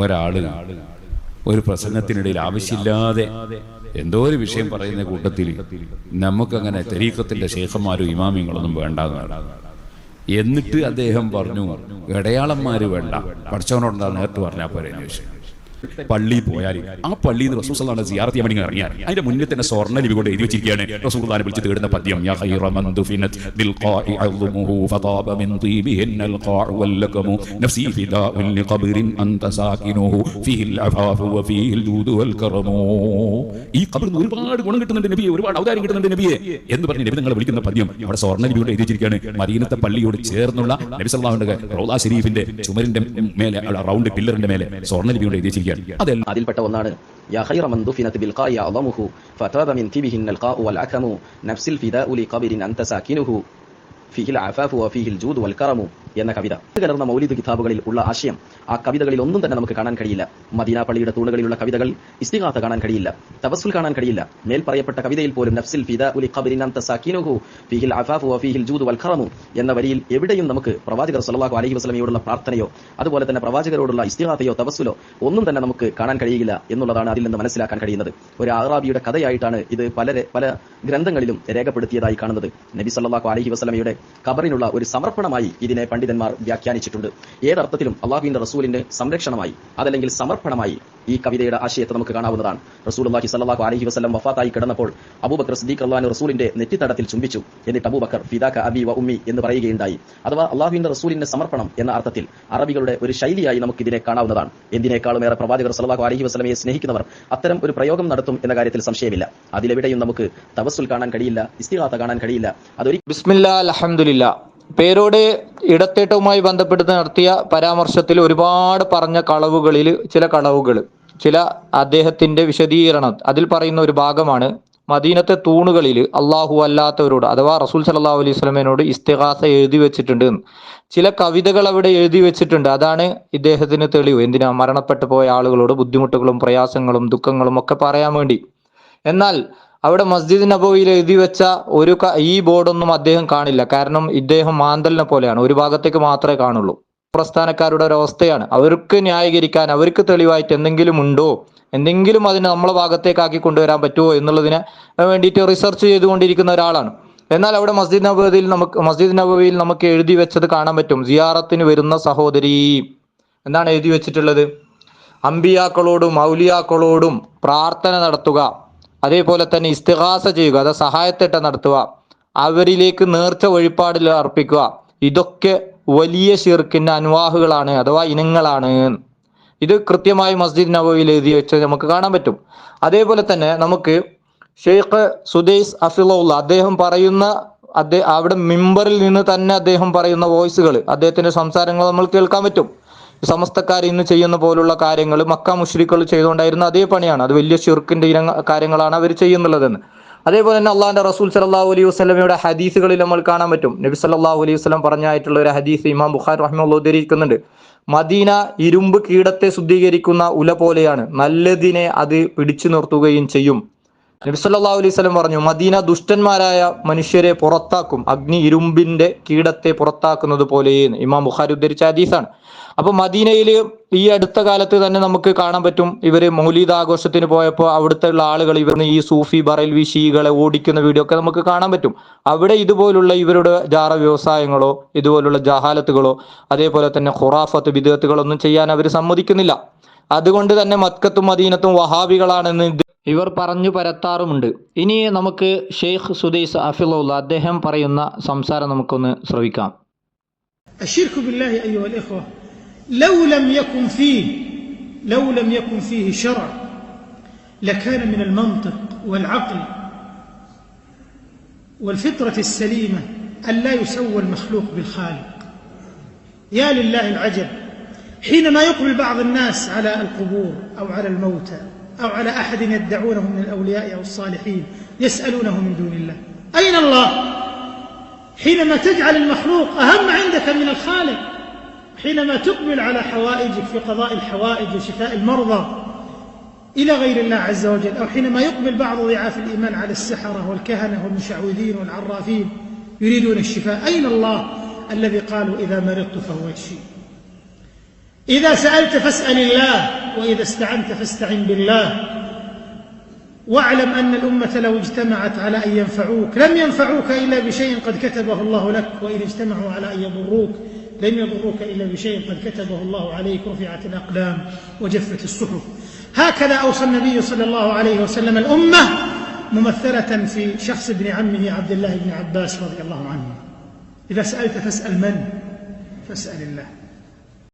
ഒരാൾ ഒരു പ്രസംഗത്തിനിടയിൽ ആവശ്യമില്ലാതെ എന്തോ ഒരു വിഷയം പറയുന്ന കൂട്ടത്തിൽ നമുക്കങ്ങനെ തെരീക്കത്തിന്റെ ശേഖന്മാരും ഇമാമിങ്ങളൊന്നും വേണ്ടെന്നാണ്. എന്നിട്ട് അദ്ദേഹം പറഞ്ഞു ഇടയാളന്മാര് വേണ്ട. പഠിച്ചവനോട് നേരിട്ട് പറഞ്ഞാൽ പോരെ? എന്ന് ചോദിച്ചു പള്ളി പോയാൽ ആ പള്ളിയിൽ നിന്ന് റസൂൽ സിയാറത്ത് ചെയ്യാൻ വേണ്ടി ഇറങ്ങിയാൽ അതിന്റെ മുന്നിൽ തന്നെ സ്വർണ ലിപി കൊണ്ട് എഴുതി വെച്ചിരിക്കുകയാണ്. റസൂൽ വിളിച്ച് തേടുന്ന പദ്യം യാ ഖൈറ മൻ ദുഫിനത് ബിൽ ഖാഇ അദ്മുഹു ഫതാബ മിൻ തീബിഹിന്ന അൽ ഖാഉ വൽ ലകമു നഫ്സി ഫിദാഉൻ ലിഖബ്രിൻ അൻത സാകിനുഹു ഫീഹിൽ അഫാഫു വഫീഹിൽ ജൂദു വൽ കറമു ഈ ഖബറിൽ ഒരുപാട് ഗുണം കിട്ടുന്നുണ്ട് നബിയെ ഒരുപാട് ഔദാര്യം കിട്ടുന്നുണ്ട് നബിയെ എന്ന് പറഞ്ഞ് നബി നിങ്ങളെ വിളിക്കുന്ന പദ്യം അവിടെ സ്വർണ ലിപി കൊണ്ട് എഴുതി വെച്ചിരിക്കുകയാണ്. മദീനത്തെ പള്ളിയോട് ചേർന്നുള്ള നബി സല്ലല്ലാഹു അലൈഹി വസല്ലം റൗദ ഷരീഫിന്റെ ചുമരിന്റെ മേലെ റൗണ്ട് പില്ലറിന്റെ മേലെ സ്വർണ ലിപി കൊണ്ട് എഴുതി വെച്ചിരിക്കുകയാണ് അതെല്ലാം അതിൽപ്പെട്ട ഒന്നാണ് യാ ഖൈറ മൻ ദുഫിനത് ബിൽ ഖാഇ അളമുഹു ഫതാബ മിൻ തിബിഹിൻ അൽ ഖാഉ വൽ അകമു നഫ്സിൽ ഫിദാഉ ഫിഹിൽ അഫാഫു ഫിഹിൽ ജൂദ് വൽക്കറമു കറമു എന്ന കവിത. കലർന്ന മൗലിദ് കിതാബുകളിൽ ഉള്ള ആശയം ആ കവിതകളിൽ ഒന്നും തന്നെ നമുക്ക് കാണാൻ കഴിയില്ല. മദീന പള്ളിയുടെ തൂണുകളിലുള്ള കവിതകൾ ഇസ്തിഹാത്ത കാണാൻ കഴിയില്ല. തവസ്സുൽ കാണാൻ കഴിയില്ല. മേൽ പറയപ്പെട്ട കവിതയിൽ പോലും നഫ്സിൽ ഫിദ ഉലി സാകിനുഹു ഫിഹിൽ അഫാഫു ഫിഹിൽ ജൂദ് വൽ കറമു എന്ന വരിയിൽ എവിടെയും നമുക്ക് പ്രവാചകർ സല്ലല്ലാഹു അലൈഹി വസല്ലമയോടുള്ള പ്രാർത്ഥനയോ അതുപോലെ തന്നെ പ്രവാചകരോടുള്ള ഇസ്തിഹാത്തയോ തവസ്സുലോ ഒന്നും തന്നെ നമുക്ക് കാണാൻ കഴിയില്ല എന്നുള്ളതാണ് അതിൽ നിന്ന് മനസ്സിലാക്കാൻ കഴിയുന്നത്. ഒരു അറാബിയുടെ കഥയായിട്ടാണ് ഇത് പല പല ഗ്രന്ഥങ്ങളിലും രേഖപ്പെടുത്തിയതായി കാണുന്നത്. നബി സല്ലല്ലാഹു അലൈഹി വസല്ലമയുടെ ഖബറിനുള്ള ഒരു സമർപ്പണമായി ഇതിനെ പണ്ഡിതന്മാർ വ്യാഖ്യാനിച്ചിട്ടുണ്ട്. ഏതർത്ഥത്തിലും അള്ളാഹുവിന്റെ റസൂലിന്റെ സംരക്ഷണമായി അതല്ലെങ്കിൽ സമർപ്പണമായി ഈ കവിതയുടെ ആശയത്തെ നമുക്ക് കാണാവുന്നതാണ്. റസൂൽ അള്ളാഹി സല്ലാഹു അലഹി വസ്ലം വഫാത്തായി കിടന്നപ്പോൾ അബൂബക്കർ സദീഖ് അള്ളഹാൻ റസൂലിന്റെ നെറ്റിത്തടത്തിൽ ചുംബിച്ചു. എന്നിട്ട് അബൂബക്കർ ഫിദാക്ക അബി വ ഉമ്മി എന്ന് പറയുകയുണ്ടായി. അഥവാ അള്ളാഹുവിന്റെ റസൂലിന്റെ സമർപ്പണം എന്ന അർത്ഥത്തിൽ അറബികളുടെ ഒരു ശൈലിയായി നമുക്ക് ഇതിനെ കാണാവുന്നതാണ്. എന്തിനേക്കാളും ഏറെ പ്രവാചകർ സല്ലാഹു അലഹി വസ്ലമയെ സ്നേഹിക്കുന്നവർ അത്തരം ഒരു പ്രയോഗം നടത്തും എന്ന കാര്യത്തിൽ സംശയമില്ല. അതിലെവിടെയും നമുക്ക് തവസ്സുൽ കാണാൻ കഴിയില്ല ഇസ്തിഹാത്ത കാണാൻ കഴിയില്ല. അതൊരു അലഹമില്ല പേരോട് ഇടത്തേട്ടവുമായി ബന്ധപ്പെട്ട് നടത്തിയ പരാമർശത്തിൽ ഒരുപാട് പറഞ്ഞ കളവുകളിൽ ചില കളവുകൾ ചില അദ്ദേഹത്തിന്റെ വിശദീകരണം അതിൽ പറയുന്ന ഒരു ഭാഗമാണ് മദീനത്തെ തൂണുകളിൽ അള്ളാഹു അല്ലാത്തവരോട് അഥവാ റസൂൽ സല്ലാ അലൈഹി സ്വലമേനോട് ഇസ്തിഹാസ എഴുതി വെച്ചിട്ടുണ്ട് ചില കവിതകൾ അവിടെ എഴുതി വെച്ചിട്ടുണ്ട്. അതാണ് ഇദ്ദേഹത്തിന് തെളിവ്. എന്തിനാ? മരണപ്പെട്ടു പോയ ആളുകളോട് ബുദ്ധിമുട്ടുകളും പ്രയാസങ്ങളും ദുഃഖങ്ങളും ഒക്കെ പറയാൻ വേണ്ടി. എന്നാൽ അവിടെ മസ്ജിദ് നബോയിൽ എഴുതി വെച്ച ഒരു ഈ ബോർഡൊന്നും അദ്ദേഹം കാണില്ല. കാരണം ഇദ്ദേഹം മാന്തലിനെ പോലെയാണ്. ഒരു ഭാഗത്തേക്ക് മാത്രമേ കാണുള്ളൂ. പ്രസ്ഥാനക്കാരുടെ ഒരു അവസ്ഥയാണ്. അവർക്ക് ന്യായീകരിക്കാൻ അവർക്ക് തെളിവായിട്ട് എന്തെങ്കിലും ഉണ്ടോ എന്തെങ്കിലും അതിനെ നമ്മളെ ഭാഗത്തേക്കാക്കി കൊണ്ടുവരാൻ പറ്റുമോ എന്നുള്ളതിനെ വേണ്ടിയിട്ട് റിസർച്ച് ചെയ്തുകൊണ്ടിരിക്കുന്ന ഒരാളാണ്. എന്നാൽ അവിടെ മസ്ജിദ് നബവിയിൽ നമുക്ക് മസ്ജിദ് നബവിയിൽ നമുക്ക് എഴുതി വെച്ചത് കാണാൻ പറ്റും. സിയാറത്തിന് വരുന്ന സഹോദരി എന്താണ് എഴുതി വെച്ചിട്ടുള്ളത്. അമ്പിയാക്കളോടും മൗലിയാക്കളോടും പ്രാർത്ഥന നടത്തുക. അതേപോലെ തന്നെ ഇസ്തിഹാസ ചെയ്യുക അത് സഹായത്തേട്ട നടത്തുക അവരിലേക്ക് നേർച്ച വഴിപാടിൽ അർപ്പിക്കുക ഇതൊക്കെ വലിയ ഷിർക്കിന്റെ അനുവാഹുകളാണ് അഥവാ ഇനങ്ങളാണ്. ഇത് കൃത്യമായി മസ്ജിദ് നബവിയിൽ എഴുതി വെച്ച് നമുക്ക് കാണാൻ പറ്റും. അതേപോലെ തന്നെ നമുക്ക് ഷെയ്ഖ് സുദൈസ് അഫിലുള്ള അദ്ദേഹം പറയുന്ന അദ്ദേഹം അവിടെ മിമ്പറിൽ നിന്ന് തന്നെ അദ്ദേഹം പറയുന്ന വോയിസുകൾ അദ്ദേഹത്തിന്റെ സംസാരങ്ങൾ നമ്മൾ കേൾക്കാൻ പറ്റും. സമസ്തക്കാർ ഇന്ന് ചെയ്യുന്ന പോലുള്ള കാര്യങ്ങൾ മക്ക മുഷ്രിക്കൾ ചെയ്തുകൊണ്ടായിരുന്ന അതേ പണിയാണ്. അത് വലിയ ഷിർക്കിന്റെ ഇനം കാര്യങ്ങളാണ് അവർ ചെയ്യുന്നുള്ളതെന്ന്. അതേപോലെ തന്നെ അള്ളാഹിന്റെ റസൂൽ സലാഹു അലൈഹി വസ്ലമയുടെ ഹദീസുകളിൽ നമ്മൾ കാണാൻ പറ്റും. നബി സല്ലല്ലാഹു അലൈഹി വസ്ലം പറഞ്ഞായിട്ടുള്ള ഒരു ഹദീസ് ഇമാം ബുഖാർ റഹ്മുള്ള ഉദ്ധരിക്കുന്നുണ്ട്. മദീന ഇരുമ്പ് കീടത്തെ ശുദ്ധീകരിക്കുന്ന ഉല പോലെയാണ്. നല്ലതിനെ അത് പിടിച്ചു നിർത്തുകയും ചെയ്യും. നബി സല്ലല്ലാഹു അലൈഹി വസല്ലം പറഞ്ഞു മദീന ദുഷ്ടന്മാരായ മനുഷ്യരെ പുറത്താക്കും. അഗ്നി ഇരുമ്പിന്റെ കീടത്തെ പുറത്താക്കുന്നത് പോലെ ഇമാം ബുഖാരി ഉദ്ധരിച്ച ഹദീസാണ്. അപ്പൊ മദീനയിൽ ഈ അടുത്ത കാലത്ത് തന്നെ നമുക്ക് കാണാൻ പറ്റും ഇവർ മൗലീദ് ആഘോഷത്തിന് പോയപ്പോൾ അവിടുത്തെ ഉള്ള ആളുകൾ ഇവർ ഈ സൂഫി ബറൽവി ഷീകളെ ഓടിക്കുന്ന വീഡിയോ ഒക്കെ നമുക്ക് കാണാൻ പറ്റും. അവിടെ ഇതുപോലുള്ള ഇവരുടെ ജാറ വ്യവസായങ്ങളോ ഇതുപോലുള്ള ജഹാലത്തുകളോ അതേപോലെ തന്നെ ഖുറാഫത്ത് വിദഗത്തുകളൊന്നും ചെയ്യാൻ അവർ സമ്മതിക്കുന്നില്ല. അതുകൊണ്ട് തന്നെ മത്കത്തും മദീനത്തും വഹാബികളാണെന്ന് ഇവർ പറഞ്ഞു പരത്താറുമുണ്ട് ഇനി നമുക്ക് ഷെയ്ഖ് സുദൈസ് അഫിലുള്ള അദ്ദേഹം പറയുന്ന സംസാരം നമുക്കൊന്ന് ശ്രവിക്കാം الشرك بالله أيها الإخوة لو لم يكن فيه لو لم يكن فيه شرع لكان من المنطق والعقل والفطرة السليمة أن لا يسوى المخلوق بالخالق يا لله العجب حينما يقبل بعض الناس على القبور أو على الموتى أو على أحد يدعونه من الأولياء أو الصالحين يسألونه من دون الله. أين الله؟ حينما تجعل المخلوق أهم عندك من الخالق حينما تقبل على حوائجك في قضاء الحوائج وشفاء المرضى إلى غير الله عز وجل أو حينما يقبل بعض ضعاف الإيمان على السحرة والكهنة والمشعوذين والعرافين يريدون الشفاء. أين الله الذي قالوا إذا مرضت فهو يشفي إذا سألت فاسأل الله وإذا استعنت فاستعن بالله. واعلم أن الأمة لو اجتمعت على أن ينفعوك لم ينفعوك إلا بشيء قد كتبه الله لك وإن اجتمعوا على أن يضروك لم يضروك إلا بشيء قد كتبه الله عليك. رفعت الأقلام وجفت الصحف هكذا أوصى النبي صلى الله عليه وسلم الأمة ممثلة في شخص ابن عمه عبد الله بن عباس رضي الله عنه. إذا سألت فاسأل من؟ فاسأل الله.